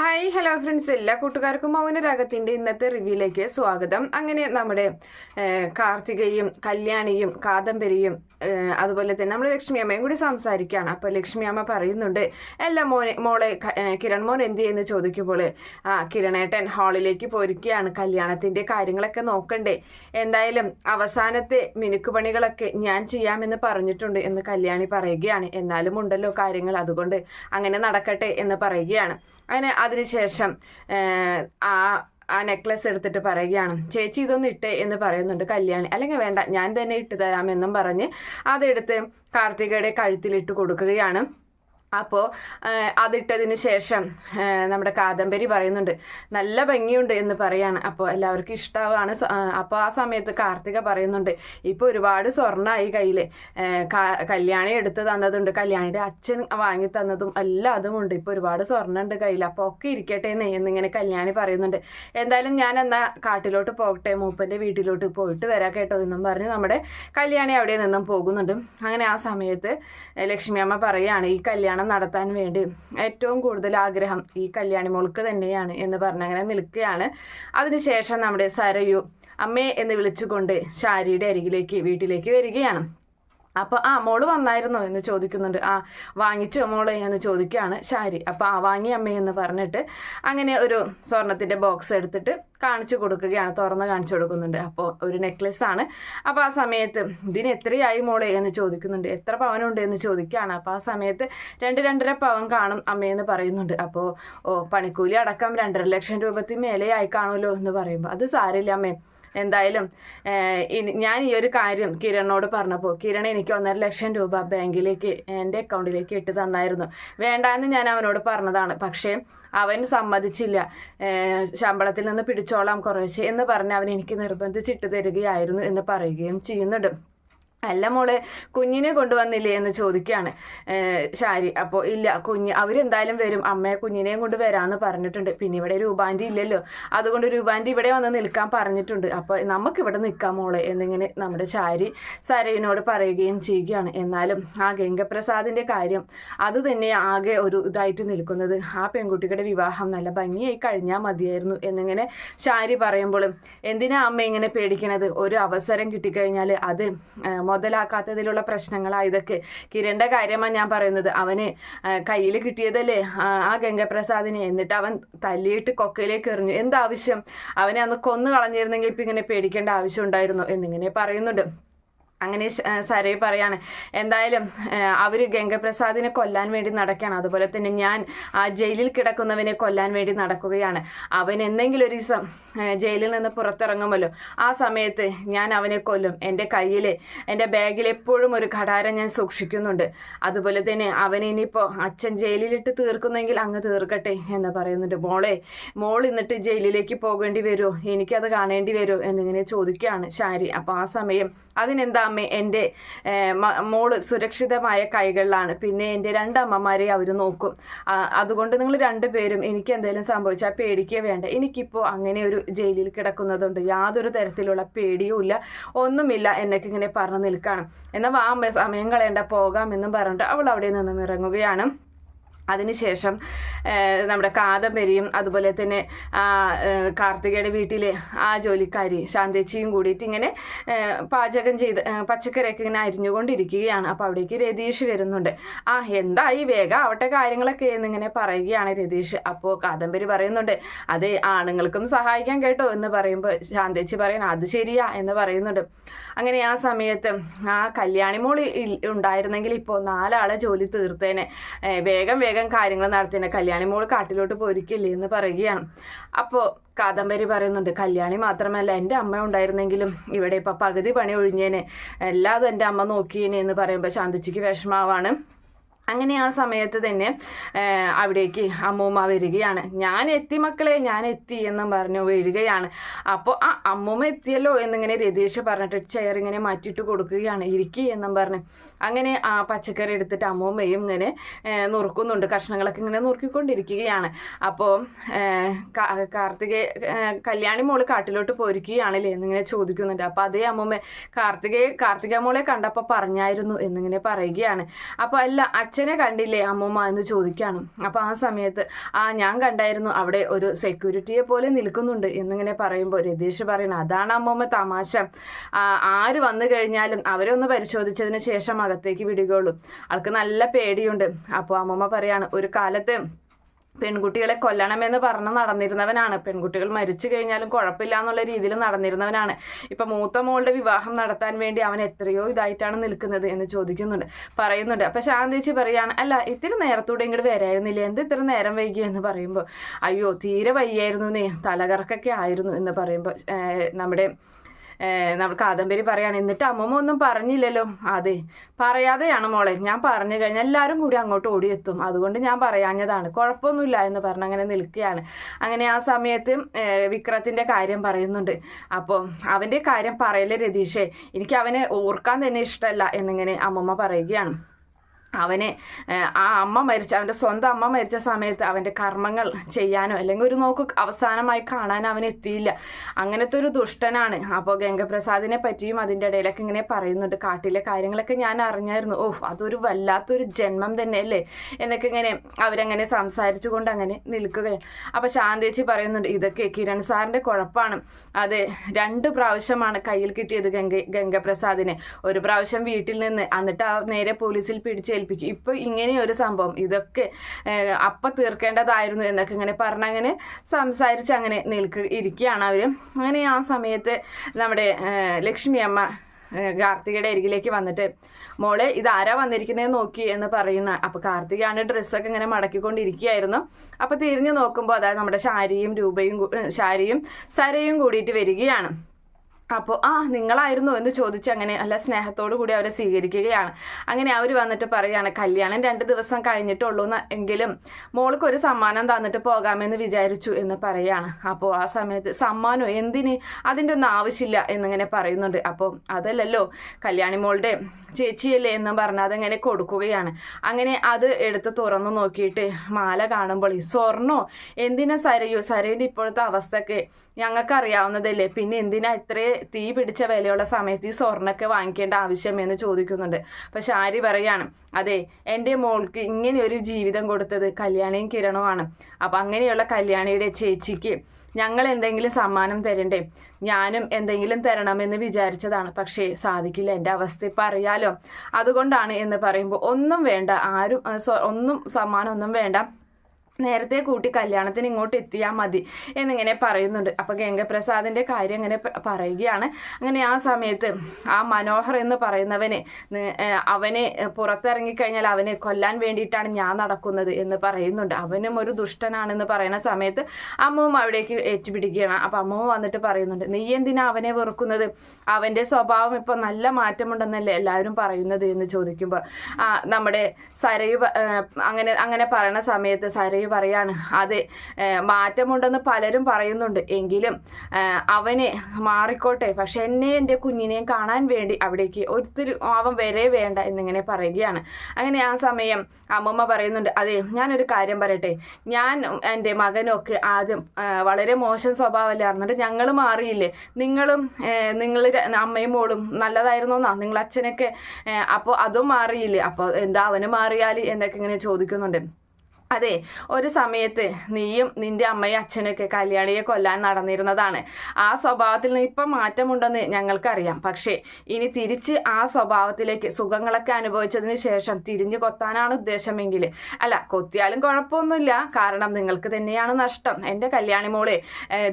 Hi hello friends. എല്ലാ കൂട്ടുകാർക്കും മൗനരാഗത്തിന്റെ ഇന്നത്തെ റിവ്യൂയിലേക്ക് സ്വാഗതം. അങ്ങനെ നമ്മുടെ കാർത്തികയും കല്യാണിയും കാദംബരിയും അതുപോലെ തന്നെ നമ്മൾ ലക്ഷ്മിയമ്മയും കൂടി സംസാരിക്കുകയാണ്. അപ്പോൾ ലക്ഷ്മിയമ്മ പറയുന്നുണ്ട് എല്ലാ മോനെ മോളെ കിരൺ മോൻ എന്ത് ചെയ്യുന്നു? ചോദിക്കുമ്പോൾ ആ കിരണേട്ടൻ ഹാളിലേക്ക് പോയിരിക്കുകയാണ്. കല്യാണത്തിന്റെ കാര്യങ്ങളൊക്കെ നോക്കണ്ടേ. എന്തായാലും അവസാനത്തെ മിനുക്കുപണികളൊക്കെ ഞാൻ ചെയ്യാമെന്ന് പറഞ്ഞിട്ടുണ്ട് എന്ന് കല്യാണി പറയുകയാണ്. എന്നാലും ഉണ്ടല്ലോ കാര്യങ്ങൾ അതുകൊണ്ട് അങ്ങനെ നടക്കട്ടെ എന്ന് പറയുകയാണ്. അങ്ങനെ അതിനുശേഷം ആ ആ നെക്ലസ് എടുത്തിട്ട് പറയുകയാണ് ചേച്ചി ഇതൊന്ന് ഇട്ടേ എന്ന് പറയുന്നുണ്ട് കല്യാണി. അല്ലെങ്കിൽ വേണ്ട ഞാൻ തന്നെ ഇട്ട് തരാമെന്നും പറഞ്ഞ് അതെടുത്ത് കാർത്തികയുടെ കഴുത്തിലിട്ട് കൊടുക്കുകയാണ്. അപ്പോൾ അതിട്ടതിന് ശേഷം നമ്മുടെ കാദംബരി പറയുന്നുണ്ട് നല്ല ഭംഗിയുണ്ട് എന്ന് പറയാണ്. അപ്പോൾ എല്ലാവർക്കും ഇഷ്ടമാണ് അപ്പോൾ ആ സമയത്ത് കാർത്തിക പറയുന്നുണ്ട് ഇപ്പോൾ ഒരുപാട് സ്വർണമായി കയ്യിൽ കല്യാണി എടുത്ത് തന്നതുണ്ട്. കല്യാണിയുടെ അച്ഛൻ വാങ്ങി തന്നതും എല്ലാം അതുമുണ്ട് ഇപ്പോൾ ഒരുപാട് സ്വർണമുണ്ട് കയ്യിൽ അപ്പോൾ ഒക്കെ ഇരിക്കട്ടെ എന്ന് എന്നിങ്ങനെ കല്യാണി പറയുന്നുണ്ട്. എന്തായാലും ഞാൻ എന്നാ കാട്ടിലോട്ട് പോകട്ടെ? മൂപ്പന്റെ വീട്ടിലോട്ട് പോയിട്ട് വരാം കേട്ടോ എന്നും പറഞ്ഞ് നമ്മുടെ കല്യാണി അവിടെ നിന്നും പോകുന്നുണ്ട്. അങ്ങനെ ആ സമയത്ത് ലക്ഷ്മി അമ്മ പറയുകയാണ് ഈ കല്യാണം നടത്താൻ വേണ്ടി ഏറ്റവും കൂടുതൽ ആഗ്രഹം ഈ കല്യാണി മോൾക്ക് തന്നെയാണ് എന്ന് പറഞ്ഞ് അങ്ങനെ നിൽക്കുകയാണ്. അതിനുശേഷം നമ്മുടെ സരയു അമ്മേ എന്ന് വിളിച്ചുകൊണ്ട് ശാരിയുടെ അരികിലേക്ക് വീട്ടിലേക്ക് വരികയാണ്. അപ്പോൾ ആ മോൾ വന്നായിരുന്നോ? എന്ന് ചോദിക്കുന്നുണ്ട്. ആ വാങ്ങിച്ചോ മോളെ? എന്ന് ചോദിക്കുകയാണ് ശാരി. അപ്പോൾ ആ വാങ്ങി അമ്മേ എന്ന് പറഞ്ഞിട്ട് അങ്ങനെ ഒരു സ്വർണത്തിന്റെ ബോക്സ് എടുത്തിട്ട് കാണിച്ചു കൊടുക്കുകയാണ് തുറന്ന് കാണിച്ചു കൊടുക്കുന്നുണ്ട്. അപ്പോൾ ഒരു നെക്ലസ് ആണ്. അപ്പോൾ ആ സമയത്ത് ഇതിന് എത്രയായി മോളെ? എന്ന് ചോദിക്കുന്നുണ്ട്. എത്ര പവനുണ്ട്? എന്ന് ചോദിക്കുകയാണ്. അപ്പോൾ ആ സമയത്ത് രണ്ട് രണ്ടര പവൻ കാണും അമ്മയെന്ന് പറയുന്നുണ്ട്. അപ്പോൾ ഓ പണിക്കൂലി അടക്കം രണ്ടര ലക്ഷം രൂപത്തിൽ മേലെയായി കാണുമല്ലോ എന്ന് പറയുമ്പോൾ അത് സാരില്ല അമ്മേ. എന്തായാലും ഞാൻ ഈ ഒരു കാര്യം കിരണിനോട് പറഞ്ഞപ്പോൾ കിരൺ എനിക്ക് ഒന്നര ലക്ഷം രൂപ ബാങ്കിലേക്ക് എന്റെ അക്കൗണ്ടിലേക്ക് ഇട്ട് തന്നായിരുന്നു. വേണ്ട എന്ന് ഞാൻ അവനോട് പറഞ്ഞതാണ്. പക്ഷേ അവൻ സമ്മതിച്ചില്ല. ശമ്പളത്തിൽ നിന്ന് പിടിച്ചോളാം കുറച്ച് എന്ന് പറഞ്ഞ് അവൻ എനിക്ക് നിർബന്ധിച്ചിട്ട് തരികയായിരുന്നു എന്ന് പറയുകയും ചെയ്യുന്നുണ്ട്. അല്ല മോളെ കുഞ്ഞിനെ കൊണ്ടുവന്നില്ലേ എന്ന് ചോദിക്കുകയാണ് ശാരി അപ്പോൾ ഇല്ല കുഞ്ഞ് അവരെന്തായാലും വരും. അമ്മയെ കുഞ്ഞിനെയും കൊണ്ട് വരാമെന്ന് പറഞ്ഞിട്ടുണ്ട്. പിന്നെ ഇവിടെ രൂപാന്റെ ഇല്ലല്ലോ. അതുകൊണ്ട് രൂപാന്റെ ഇവിടെ വന്ന് നിൽക്കാൻ പറഞ്ഞിട്ടുണ്ട്. അപ്പോൾ നമുക്ക് ഇവിടെ നിൽക്കാം മോളെ എന്നിങ്ങനെ നമ്മുടെ ശാരി സരയിനോട് പറയുകയും ചെയ്യുകയാണ്. എന്നാലും ആ ഗംഗപ്രസാദിന്റെ കാര്യം അത് തന്നെ ആകെ ഒരു ഇതായിട്ട് നിൽക്കുന്നത്. ആ പെൺകുട്ടിയുടെ വിവാഹം നല്ല ഭംഗിയായി കഴിഞ്ഞാൽ മതിയായിരുന്നു എന്നിങ്ങനെ ശാരി പറയുമ്പോൾ എന്തിനാ അമ്മ ഇങ്ങനെ പേടിക്കണത്? ഒരു അവസരം കിട്ടിക്കഴിഞ്ഞാൽ അത് മുതലാക്കാത്തതിലുള്ള പ്രശ്നങ്ങളാ ഇതൊക്കെ. കിരണിന്റെ കാര്യമാണ് ഞാൻ പറയുന്നത്. അവന് കയ്യിൽ കിട്ടിയതല്ലേ ആ ഗംഗപ്രസാദിനെ. എന്നിട്ട് അവൻ തല്ലിയിട്ട് കൊക്കയിലേക്ക് എറിഞ്ഞു. എന്താവശ്യം? അവനെ അന്ന് കൊന്നു കളഞ്ഞിരുന്നെങ്കിൽ ഇപ്പം ഇങ്ങനെ പേടിക്കേണ്ട ആവശ്യം ഉണ്ടായിരുന്നു? എന്നിങ്ങനെ പറയുന്നുണ്ട്. അങ്ങനെ സരയ് പറയാണ് എന്തായാലും അവർ ഗംഗപ്രസാദിനെ കൊല്ലാൻ വേണ്ടി നടക്കുകയാണ് അതുപോലെ തന്നെ ഞാൻ ആ ജയിലിൽ കിടക്കുന്നവനെ കൊല്ലാൻ വേണ്ടി നടക്കുകയാണ്. അവൻ എന്തെങ്കിലും ഒരു ദിവസം ജയിലിൽ നിന്ന് പുറത്തിറങ്ങുമല്ലോ. ആ സമയത്ത് ഞാൻ അവനെ കൊല്ലും. എന്റെ കയ്യിൽ എന്റെ ബാഗിൽ എപ്പോഴും ഒരു ഘടാരം ഞാൻ സൂക്ഷിക്കുന്നുണ്ട്. അതുപോലെ തന്നെ അവൻ ഇനിയിപ്പോൾ അച്ഛൻ ജയിലിലിട്ട് തീർക്കുന്നെങ്കിൽ അങ്ങ് തീർക്കട്ടെ എന്ന് പറയുന്നുണ്ട്. മോളെ മോൾ എന്നിട്ട് ജയിലിലേക്ക് പോകേണ്ടി വരുമോ എനിക്കത് കാണേണ്ടി വരുമോ എന്നിങ്ങനെ ചോദിക്കുകയാണ് ശാരി. അപ്പോൾ ആ സമയം അതിനെന്താ അമ്മേ എന്റെ മോൾ സുരക്ഷിതമായ കൈകളിലാണ്. പിന്നെ എന്റെ രണ്ടമ്മമാരെ അവർ നോക്കും. അതുകൊണ്ട് നിങ്ങൾ രണ്ടുപേരും എനിക്ക് എന്തെങ്കിലും സംഭവിച്ചാൽ പേടിക്കുക വേണ്ട. എനിക്കിപ്പോൾ അങ്ങനെ ഒരു ജയിലിൽ കിടക്കുന്നതുണ്ട്. യാതൊരു തരത്തിലുള്ള പേടിയും ഇല്ല. ഒന്നുമില്ല എന്നൊക്കെ ഇങ്ങനെ പറഞ്ഞു നിൽക്കുകയാണ് എന്നാൽ വാ സമയം കളയേണ്ട പോകാം എന്നും പറഞ്ഞിട്ട് അവൾ അവിടെ നിന്നും ഇറങ്ങുകയാണ്. അതിനുശേഷം നമ്മുടെ കാദംബരിയും അതുപോലെ തന്നെ കാർത്തികയുടെ വീട്ടിലെ ആ ജോലിക്കാരി ശാന്തേച്ചിയും കൂടിയിട്ട് ഇങ്ങനെ പാചകം ചെയ്ത് പച്ചക്കറിയൊക്കെ ഇങ്ങനെ അരിഞ്ഞുകൊണ്ടിരിക്കുകയാണ്. അപ്പോൾ അവിടേക്ക് രതീഷ് വരുന്നുണ്ട്. ആ എന്തായി വേഗം ആവട്ടെ കാര്യങ്ങളൊക്കെ എന്നിങ്ങനെ പറയുകയാണ് രതീഷ്. അപ്പോൾ കാദംബരി പറയുന്നുണ്ട് അത് ആണുങ്ങൾക്കും സഹായിക്കാൻ കേട്ടോ എന്ന് പറയുമ്പോൾ ശാന്തേച്ചി പറയുന്നു അത് ശരിയാ എന്ന് പറയുന്നുണ്ട്. അങ്ങനെ ആ സമയത്ത് ആ കല്യാണിമോൾ ഉണ്ടായിരുന്നെങ്കിൽ ഇപ്പോൾ നാലാളെ ജോലി തീർത്തേനെ. വേഗം വേഗം വേഗം കാര്യങ്ങൾ നടത്തിയ കല്യാണി മോൾ കാട്ടിലോട്ട് പോയിരിക്കില്ലേ എന്ന് പറയുകയാണ്. അപ്പോൾ കാദംബരി പറയുന്നുണ്ട് കല്യാണി മാത്രമല്ല എന്റെ അമ്മ ഉണ്ടായിരുന്നെങ്കിലും ഇവിടെ ഇപ്പം പകുതി പണി ഒഴിഞ്ഞേനെ. എല്ലാതും എന്റെ അമ്മ നോക്കിയേനെ എന്ന് പറയുമ്പോൾ ശാന്തിച്ചിക്ക് വിഷമാവാണ് അങ്ങനെ ആ സമയത്ത് തന്നെ അവിടേക്ക് അമ്മൂമ്മ വരികയാണ്. ഞാൻ എത്തി മക്കളെ ഞാൻ എത്തി എന്നും പറഞ്ഞു വരികയാണ് അപ്പോൾ ആ അമ്മൂമ്മ എത്തിയല്ലോ എന്നിങ്ങനെ രതീഷ് പറഞ്ഞിട്ട് ചെയർ ഇങ്ങനെ മാറ്റിയിട്ട് കൊടുക്കുകയാണ്. ഇരിക്കി എന്നും പറഞ്ഞ്. അങ്ങനെ ആ പച്ചക്കറി എടുത്തിട്ട് അമ്മൂമ്മയും ഇങ്ങനെ നുറുക്കുന്നുണ്ട്. കഷ്ണങ്ങളൊക്കെ ഇങ്ങനെ നുറുക്കിക്കൊണ്ടിരിക്കുകയാണ്. അപ്പോൾ കാർത്തികേ കല്യാണി മോൾ കാട്ടിലോട്ട് പോയിരിക്കുകയാണല്ലേ എന്നിങ്ങനെ ചോദിക്കുന്നുണ്ട്. അപ്പോൾ അതേ അമ്മൂമ്മ കാർത്തികേ കാർത്തിക മോളെ കണ്ടപ്പോൾ പറഞ്ഞായിരുന്നു എന്നിങ്ങനെ പറയുകയാണ്. അപ്പോൾ അല്ല അച്ഛൻ അച്ഛനെ കണ്ടില്ലേ അമ്മമ്മ എന്ന് ചോദിക്കുകയാണ് അപ്പോൾ ആ സമയത്ത് ആ ഞാൻ കണ്ടായിരുന്നു അവിടെ ഒരു സെക്യൂരിറ്റിയെ പോലെ നിൽക്കുന്നുണ്ട് എന്നിങ്ങനെ പറയുമ്പോൾ രതീഷ് പറയുന്നത് അതാണ് അമ്മമ്മ തമാശ. ആര് വന്നു കഴിഞ്ഞാലും അവരെ ഒന്ന് പരിശോധിച്ചതിന് ശേഷം അകത്തേക്ക് വിടുകയുള്ളൂ. ആൾക്ക് നല്ല പേടിയുണ്ട്. അപ്പോൾ അമ്മമ്മ പറയാണ് ഒരു കാലത്ത് പെൺകുട്ടികളെ കൊല്ലണമെന്ന് പറഞ്ഞ് നടന്നിരുന്നവനാണ്. പെൺകുട്ടികൾ മരിച്ചു കഴിഞ്ഞാലും കുഴപ്പമില്ല എന്നുള്ള രീതിയിൽ നടന്നിരുന്നവനാണ്. ഇപ്പൊ മൂത്ത മോളുടെ വിവാഹം നടത്താൻ വേണ്ടി അവൻ എത്രയോ ഇതായിട്ടാണ് നിൽക്കുന്നത് എന്ന് ചോദിക്കുന്നുണ്ട് പറയുന്നുണ്ട്. അപ്പൊ ശാന്തിച്ച് പറയുകയാണ് അല്ല ഇത്തിരി നേരത്തൂടെ ഇങ്ങോട്ട് വരായിരുന്നില്ല? എന്ത് ഇത്ര നേരം വൈകി എന്ന് പറയുമ്പോൾ അയ്യോ തീരെ വയ്യായിരുന്നു നീ തലകറക്കൊക്കെ ആയിരുന്നു എന്ന് പറയുമ്പോൾ നമ്മുടെ നമ്മൾ കാദംബരി പറയാണ്. എന്നിട്ട് അമ്മമ്മ ഒന്നും പറഞ്ഞില്ലല്ലോ. അതെ പറയാതെയാണ് മോളെ. ഞാൻ പറഞ്ഞു കഴിഞ്ഞാൽ എല്ലാവരും കൂടി അങ്ങോട്ട് ഓടിയെത്തും. അതുകൊണ്ട് ഞാൻ പറയാഞ്ഞതാണ്. കുഴപ്പമൊന്നുമില്ല എന്ന് പറഞ്ഞ് അങ്ങനെ നിൽക്കുകയാണ്. അങ്ങനെ ആ സമയത്ത് വിക്രത്തിന്റെ കാര്യം പറയുന്നുണ്ട്. അപ്പോൾ അവന്റെ കാര്യം പറയല്ലേ രതീഷേ? എനിക്ക് അവനെ ഓർക്കാൻ തന്നെ ഇഷ്ടമല്ല എന്നിങ്ങനെ അമ്മമ്മ പറയുകയാണ്. അവനെ ആ അമ്മ മരിച്ച അവന്റെ സ്വന്തം അമ്മ മരിച്ച സമയത്ത് അവന്റെ കർമ്മങ്ങൾ ചെയ്യാനോ അല്ലെങ്കിൽ ഒരു നോക്ക് അവസാനമായി കാണാൻ അവൻ എത്തിയില്ല. അങ്ങനത്തെ ഒരു ദുഷ്ടനാണ്. അപ്പോൾ ഗംഗപ്രസാദിനെ പറ്റിയും അതിന്റെ ഇടയിലൊക്കെ ഇങ്ങനെ പറയുന്നുണ്ട്. കാട്ടിലെ കാര്യങ്ങളൊക്കെ ഞാൻ അറിഞ്ഞായിരുന്നു. ഓഹ് അതൊരു വല്ലാത്തൊരു ജന്മം തന്നെ അല്ലേ എന്നൊക്കെ ഇങ്ങനെ അവരങ്ങനെ സംസാരിച്ചു കൊണ്ട് അങ്ങനെ നിൽക്കുകയാണ്. അപ്പോൾ ശാന്തേച്ചി പറയുന്നുണ്ട് ഇതൊക്കെ കിരൺ സാറിന്റെ കുഴപ്പമാണ്. അത് രണ്ട് പ്രാവശ്യമാണ് കയ്യിൽ കിട്ടിയത് ഗംഗ ഗംഗപ്രസാദിനെ. ഒരു പ്രാവശ്യം വീട്ടിൽ നിന്ന് എന്നിട്ട് ആ നേരെ പോലീസിൽ പിടിച്ചേൽപ്പിക്കും ഇപ്പൊ ഇങ്ങനെ ഒരു സംഭവം ഇതൊക്കെ അപ്പം തീർക്കേണ്ടതായിരുന്നു എന്നൊക്കെ ഇങ്ങനെ പറഞ്ഞങ്ങനെ സംസാരിച്ച് അങ്ങനെ നിൽക്കുക ഇരിക്കുകയാണ് അവർ. അങ്ങനെ ആ സമയത്ത് നമ്മുടെ ലക്ഷ്മി അമ്മ കാർത്തികയുടെ അരികിലേക്ക് വന്നിട്ട് മോളെ ഇതാരാ വന്നിരിക്കുന്നത് നോക്കി എന്ന് പറയുന്ന അപ്പൊ കാർത്തികയാണ് ഡ്രസ്സൊക്കെ ഇങ്ങനെ മടക്കിക്കൊണ്ടിരിക്കുകയായിരുന്നു. അപ്പൊ തിരിഞ്ഞു നോക്കുമ്പോൾ അതായത് നമ്മുടെ ശാരിയും രൂപയും ശാരിയും സരയും കൂടിയിട്ട് വരികയാണ്. അപ്പോൾ ആ നിങ്ങളായിരുന്നു? എന്ന് ചോദിച്ച് അങ്ങനെ അല്ല സ്നേഹത്തോടു കൂടി അവരെ സ്വീകരിക്കുകയാണ്. അങ്ങനെ അവർ വന്നിട്ട് പറയുകയാണ് കല്യാണം രണ്ട് ദിവസം കഴിഞ്ഞിട്ടുള്ളൂ എങ്കിലും മോൾക്ക് ഒരു സമ്മാനം തന്നിട്ട് പോകാമെന്ന് വിചാരിച്ചു എന്ന് പറയുകയാണ് അപ്പോൾ ആ സമയത്ത് സമ്മാനം? എന്തിന്? അതിന്റെ ഒന്നും ആവശ്യമില്ല എന്നിങ്ങനെ പറയുന്നുണ്ട്. അപ്പോൾ അതല്ലല്ലോ കല്യാണി മോളുടെ ചേച്ചിയല്ലേ എന്ന് പറഞ്ഞ് അതങ്ങനെ കൊടുക്കുകയാണ്. അങ്ങനെ അത് എടുത്ത് തുറന്നു നോക്കിയിട്ട് മാല കാണുമ്പോൾ ഈ സ്വർണോ? എന്തിനാ സരയു? സരയുടെ ഇപ്പോഴത്തെ അവസ്ഥയൊക്കെ ഞങ്ങൾക്ക് അറിയാവുന്നതല്ലേ പിന്നെ എന്തിനാ ഇത്രേ തീ പിടിച്ച വിലയുള്ള സമയത്ത് ഈ സ്വർണമൊക്കെ വാങ്ങിക്കേണ്ട ആവശ്യം എന്ന് ചോദിക്കുന്നുണ്ട്. അപ്പൊ ഷാരി പറയാണ് അതെ എന്റെ മോൾക്ക് ഇങ്ങനെ ഒരു ജീവിതം കൊടുത്തത് കല്യാണിയും കിരണവുമാണ് അപ്പൊ അങ്ങനെയുള്ള കല്യാണിയുടെ ചേച്ചിക്ക് ഞങ്ങൾ എന്തെങ്കിലും സമ്മാനം തരണ്ടേ? ഞാനും എന്തെങ്കിലും തരണമെന്ന് വിചാരിച്ചതാണ്. പക്ഷേ സാധിക്കില്ല എന്റെ അവസ്ഥ ഇപ്പം അറിയാലോ. അതുകൊണ്ടാണ് എന്ന് പറയുമ്പോൾ ഒന്നും വേണ്ട ആരും ഒന്നും സമ്മാനം ഒന്നും വേണ്ട. നേരത്തെ കൂട്ടി കല്യാണത്തിന് ഇങ്ങോട്ട് എത്തിയാൽ മതി എന്നിങ്ങനെ പറയുന്നുണ്ട്. അപ്പോൾ ഗംഗപ്രസാദിന്റെ കാര്യം ഇങ്ങനെ പറയുകയാണ്. അങ്ങനെ ആ സമയത്ത് ആ മനോഹർ എന്ന് പറയുന്നവനെ അവനെ പുറത്തിറങ്ങിക്കഴിഞ്ഞാൽ അവനെ കൊല്ലാൻ വേണ്ടിയിട്ടാണ് ഞാൻ നടക്കുന്നത് എന്ന് പറയുന്നുണ്ട്. അവനും ഒരു ദുഷ്ടനാണെന്ന് പറയുന്ന സമയത്ത് അമ്മവും അവിടേക്ക് ഏറ്റുപിടിക്കുകയാണ്. അപ്പോൾ അമ്മവും വന്നിട്ട് പറയുന്നുണ്ട് നീ എന്തിനാ അവനെ വെറുക്കുന്നത്? അവന്റെ സ്വഭാവം ഇപ്പോൾ നല്ല മാറ്റമുണ്ടെന്നല്ലേ എല്ലാവരും പറയുന്നത്? എന്ന് ചോദിക്കുമ്പോൾ നമ്മുടെ സരയു അങ്ങനെ അങ്ങനെ പറയുന്ന സമയത്ത് സരയു പറയാണ്. അതെ മാറ്റമുണ്ടെന്ന് പലരും പറയുന്നുണ്ട്. എങ്കിലും അവനെ മാറിക്കോട്ടെ. പക്ഷെ എന്നെ എന്റെ കുഞ്ഞിനെയും കാണാൻ വേണ്ടി അവിടേക്ക് ഒത്തിരി അവൻ വരെ വേണ്ട എന്നിങ്ങനെ പറയുകയാണ്. അങ്ങനെ ആ സമയം അമ്മമ്മ പറയുന്നുണ്ട് അതെ ഞാനൊരു കാര്യം പറയട്ടെ. ഞാൻ എന്റെ മകനൊക്കെ ആദ്യം വളരെ മോശം സ്വഭാവമല്ലായിരുന്നു എന്നിട്ട് ഞങ്ങൾ മാറിയില്ലേ? നിങ്ങളും നിങ്ങൾ അമ്മയും മോളും നല്ലതായിരുന്നോന്നാ? നിങ്ങൾ അച്ഛനൊക്കെ അപ്പോൾ അതും മാറിയില്ലേ? അപ്പോൾ എന്താ അവന് മാറിയാൽ എന്നൊക്കെ ഇങ്ങനെ ചോദിക്കുന്നുണ്ട്. അതെ ഒരു സമയത്ത് നീയും നിന്റെ അമ്മയും അച്ഛനൊക്കെ കല്യാണിയെ കൊല്ലാൻ നടന്നിരുന്നതാണ്. ആ സ്വഭാവത്തിൽ നിന്ന് ഇപ്പം മാറ്റമുണ്ടെന്ന് ഞങ്ങൾക്കറിയാം. പക്ഷേ ഇനി തിരിച്ച് ആ സ്വഭാവത്തിലേക്ക് സുഖങ്ങളൊക്കെ അനുഭവിച്ചതിന് ശേഷം തിരിഞ്ഞു കൊത്താനാണ് ഉദ്ദേശമെങ്കിൽ. അല്ല കൊത്തിയാലും കുഴപ്പമൊന്നുമില്ല. കാരണം നിങ്ങൾക്ക് തന്നെയാണ് നഷ്ടം. എന്റെ കല്യാണി മോളെ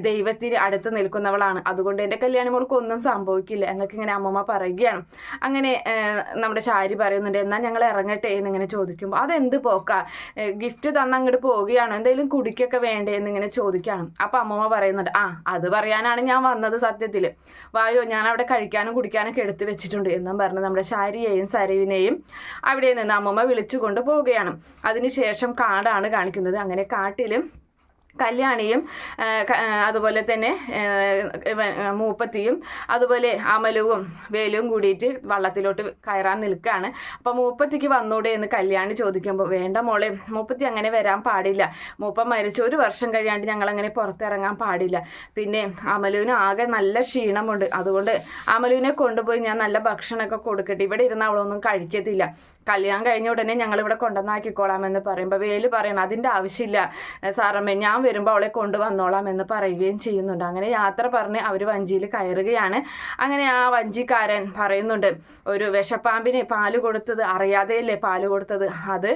ദൈവത്തിന് അടുത്ത് നിൽക്കുന്നവളാണ്. അതുകൊണ്ട് എന്റെ കല്യാണി മോൾക്ക് ഒന്നും സംഭവിക്കില്ല എന്നൊക്കെ ഇങ്ങനെ അമ്മമ്മ പറയുകയാണ്. അങ്ങനെ നമ്മുടെ ശാരി പറയുന്നുണ്ട് എന്നാൽ ഞങ്ങൾ ഇറങ്ങട്ടെ എന്നിങ്ങനെ ചോദിക്കുമ്പോൾ അതെന്ത് പോക്കാ? ഗിഫ്റ്റ് തന്ന് അങ്ങോട്ട് പോവുകയാണ്? എന്തെങ്കിലും കുടിക്കൊക്കെ വേണ്ടേ എന്നിങ്ങനെ ചോദിക്കുകയാണ് അപ്പം അമ്മമ്മ പറയുന്നുണ്ട് ആ അത് പറയാനാണ് ഞാൻ വന്നത് സത്യത്തിൽ വായോ ഞാൻ അവിടെ കഴിക്കാനും കുടിക്കാനൊക്കെ എടുത്തു വെച്ചിട്ടുണ്ട്. എന്നും പറഞ്ഞ് നമ്മുടെ ശാരിയെയും സരീവിനെയും അവിടെ നിന്ന് അമ്മമ്മ വിളിച്ചുകൊണ്ട് പോവുകയാണ്. അതിനുശേഷം കാടാണ് കാണിക്കുന്നത്. അങ്ങനെ കാട്ടിലും കല്യാണിയും അതുപോലെ തന്നെ മൂപ്പത്തിയും അതുപോലെ അമലുവും വേലും കൂടിയിട്ട് വള്ളത്തിലോട്ട് കയറാൻ നിൽക്കുകയാണ് അപ്പം മൂപ്പത്തിക്ക് വന്നൂടെ എന്ന് കല്യാണി ചോദിക്കുമ്പോൾ വേണ്ട മോളെ മൂപ്പത്തി അങ്ങനെ വരാൻ പാടില്ല. മൂപ്പ മരിച്ച ഒരു വർഷം കഴിയാണ്ട് ഞങ്ങൾ അങ്ങനെ പുറത്തിറങ്ങാൻ പാടില്ല. പിന്നെ അമലുവിന് ആകെ നല്ല ക്ഷീണമുണ്ട്. അതുകൊണ്ട് അമലുവിനെ കൊണ്ടുപോയി ഞാൻ നല്ല ഭക്ഷണമൊക്കെ കൊടുക്കട്ടെ. ഇവിടെ ഇരുന്ന് അവളൊന്നും കഴിക്കത്തില്ല. കല്യാണം കഴിഞ്ഞ ഉടനെ ഞങ്ങൾ ഇവിടെ കൊണ്ടുവന്നാക്കിക്കോളാം എന്ന് പറയുമ്പോൾ വേൽ പറയണം അതിന്റെ ആവശ്യമില്ല സാറമ്മേ ഞാൻ വരുമ്പോൾ അവളെ കൊണ്ടുവന്നോളാം എന്ന് പറയുകയും ചെയ്യുന്നുണ്ട്. അങ്ങനെ യാത്ര പറഞ്ഞ് അവർ വഞ്ചിയിൽ കയറുകയാണ്. അങ്ങനെ ആ വഞ്ചിക്കാരൻ പറയുന്നുണ്ട് ഒരു വിഷപ്പാമ്പിനെ പാൽ കൊടുത്തത് അറിയാതെയല്ലേ പാൽ കൊടുത്തത്? അത്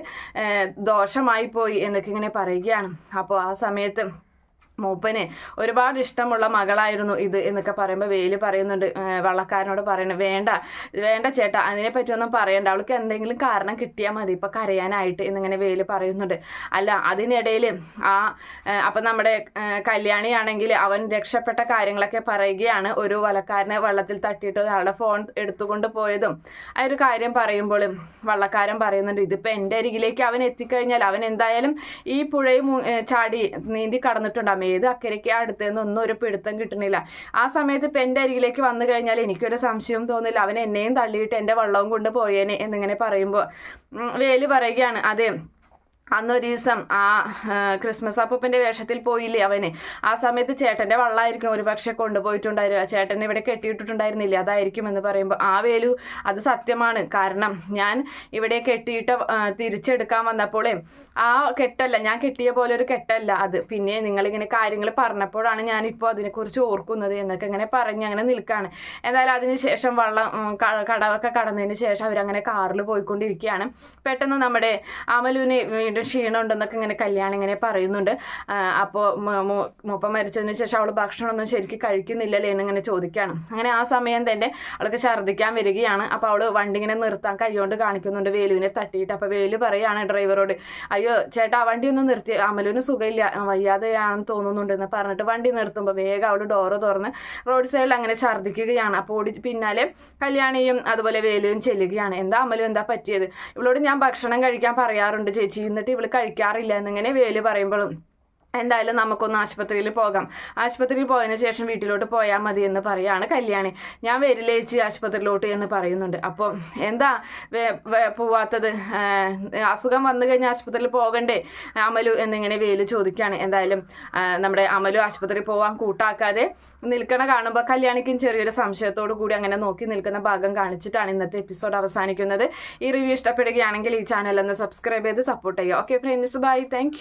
ദോഷമായി പോയി എന്നൊക്കെ ഇങ്ങനെ പറയുകയാണ്. അപ്പോൾ ആ സമയത്ത് മൂപ്പന് ഒരുപാട് ഇഷ്ടമുള്ള മകളായിരുന്നു ഇത് എന്നൊക്കെ പറയുമ്പോൾ വെയിൽ പറയുന്നുണ്ട് വള്ളക്കാരനോട് പറയുന്നത് വേണ്ട വേണ്ട ചേട്ടാ അതിനെപ്പറ്റി ഒന്നും പറയണ്ട അവൾക്ക് എന്തെങ്കിലും കാരണം കിട്ടിയാൽ മതി ഇപ്പം കരയാനായിട്ട് എന്നിങ്ങനെ വെയിൽ പറയുന്നുണ്ട്. അല്ല അതിനിടയിൽ ആ അപ്പം നമ്മുടെ കല്യാണിയാണെങ്കിൽ അവൻ രക്ഷപ്പെട്ട കാര്യങ്ങളൊക്കെ പറയുകയാണ്. ഒരു വള്ളക്കാരനെ വള്ളത്തിൽ തട്ടിയിട്ട് അയാളുടെ ഫോൺ എടുത്തുകൊണ്ട് പോയതും ആ ഒരു കാര്യം പറയുമ്പോൾ വള്ളക്കാരൻ പറയുന്നുണ്ട് ഇതിപ്പോൾ എന്റെ അരികിലേക്ക് അവൻ എത്തിക്കഴിഞ്ഞാൽ അവൻ എന്തായാലും ഈ പുഴയും ചാടി നീന്തി കടന്നിട്ടുണ്ടാകും ഏത് അക്കരയ്ക്ക് ഒന്നും ഒരു പിടുത്തം കിട്ടണില്ല ആ സമയത്ത് ഇപ്പം എന്റെ അരികിലേക്ക് വന്നു കഴിഞ്ഞാൽ എനിക്കൊരു സംശയവും തോന്നില്ല. അവൻ എന്നെയും തള്ളിയിട്ട് എന്റെ വള്ളവും കൊണ്ട് പോയേനെ എന്നിങ്ങനെ പറയുമ്പോൾ വേൽ പറയുകയാണ്. അതെ അന്നൊരു ദിവസം ആ ക്രിസ്മസ് അപ്പൂപ്പന്റെ വേഷത്തിൽ പോയില്ലേ അവന്? ആ സമയത്ത് ചേട്ടന്റെ വള്ളമായിരിക്കും ഒരു പക്ഷെ കൊണ്ടുപോയിട്ടുണ്ടായിരുന്നു ചേട്ടൻ ഇവിടെ കെട്ടിയിട്ടിട്ടുണ്ടായിരുന്നില്ല? അതായിരിക്കും എന്ന് പറയുമ്പോൾ ആ വേലു അത് സത്യമാണ്. കാരണം ഞാൻ ഇവിടെ കെട്ടിയിട്ട് തിരിച്ചെടുക്കാൻ വന്നപ്പോഴേ ആ കെട്ടല്ല ഞാൻ കെട്ടിയ പോലെ ഒരു കെട്ടല്ല അത്. പിന്നെ നിങ്ങളിങ്ങനെ കാര്യങ്ങൾ പറഞ്ഞപ്പോഴാണ് ഞാനിപ്പോൾ അതിനെക്കുറിച്ച് ഓർക്കുന്നത് എന്നൊക്കെ ഇങ്ങനെ പറഞ്ഞ് അങ്ങനെ നിൽക്കുകയാണ് എന്തായാലും അതിന് ശേഷം വള്ളം കടവൊക്കെ കടന്നതിന് ശേഷം അവരങ്ങനെ കാറിൽ പോയിക്കൊണ്ടിരിക്കുകയാണ്. പെട്ടെന്ന് നമ്മുടെ അമലുവിനെ വീണ്ടും ക്ഷീണം ഉണ്ടെന്നൊക്കെ ഇങ്ങനെ കല്യാണം ഇങ്ങനെ പറയുന്നുണ്ട്. അപ്പോൾ മൂപ്പ മരിച്ചതിന് ശേഷം അവൾ ഭക്ഷണമൊന്നും ശരിക്കും കഴിക്കുന്നില്ലല്ലേ എന്നിങ്ങനെ ചോദിക്കുകയാണ് അങ്ങനെ ആ സമയം തന്നെ അവൾക്ക് ഛർദ്ദിക്കാൻ വരികയാണ്. അപ്പോൾ അവൾ വണ്ടി ഇങ്ങനെ നിർത്താൻ കൈകൊണ്ട് കാണിക്കുന്നുണ്ട്. വേലുവിനെ തട്ടിയിട്ട് അപ്പോൾ വേലു പറയുകയാണ് ഡ്രൈവറോട് അയ്യോ ചേട്ടാ വണ്ടി ഒന്ന് നിർത്തി അമലുവിന് സുഖമില്ല വയ്യാതെയാണെന്ന് വയ്യാതെയാണെന്ന് തോന്നുന്നുണ്ടെന്ന് പറഞ്ഞിട്ട് വണ്ടി നിർത്തുമ്പോൾ വേഗം അവൾ ഡോറ് തുറന്ന് റോഡ് സൈഡിൽ അങ്ങനെ ഛർദ്ദിക്കുകയാണ്. അപ്പോൾ ഓടി പിന്നാലെ കല്യാണിയും അതുപോലെ വേലുവും ചെല്ലുകയാണ്. എന്താ അമലും എന്താ പറ്റിയത്? ഇവളോട് ഞാൻ ഭക്ഷണം കഴിക്കാൻ പറയാറുണ്ട് ചേച്ചി. എന്നിട്ട് ഇവൾ കഴിക്കാറില്ല എന്നിങ്ങനെ വേൽ പറയുമ്പോഴും എന്തായാലും നമുക്കൊന്ന് ആശുപത്രിയിൽ പോകാം. ആശുപത്രിയിൽ പോയതിനു ശേഷം വീട്ടിലോട്ട് പോയാൽ മതി എന്ന് പറയാണ് കല്യാണി. ഞാൻ വരില്ല ചേച്ചി ആശുപത്രിയിലോട്ട് എന്ന് പറയുന്നുണ്ട്. അപ്പോൾ എന്താ പോവാത്തത്? അസുഖം വന്നു കഴിഞ്ഞാൽ ആശുപത്രിയിൽ പോകണ്ടേ? അമലു എന്നിങ്ങനെ വെയിൽ ചോദിക്കുകയാണ് എന്തായാലും നമ്മുടെ അമലു ആശുപത്രിയിൽ പോകാൻ കൂട്ടാക്കാതെ നിൽക്കണ കാണുമ്പോൾ കല്യാണിക്കും ചെറിയൊരു സംശയത്തോടു കൂടി അങ്ങനെ നോക്കി നിൽക്കുന്ന ഭാഗം കാണിച്ചിട്ടാണ് ഇന്നത്തെ എപ്പിസോഡ് അവസാനിക്കുന്നത്. ഈ റിവ്യൂ ഇഷ്ടപ്പെടുകയാണെങ്കിൽ ഈ ചാനൽ ഒന്ന് സബ്സ്ക്രൈബ് ചെയ്ത് സപ്പോർട്ട് ചെയ്യുക. Okay friends bye thank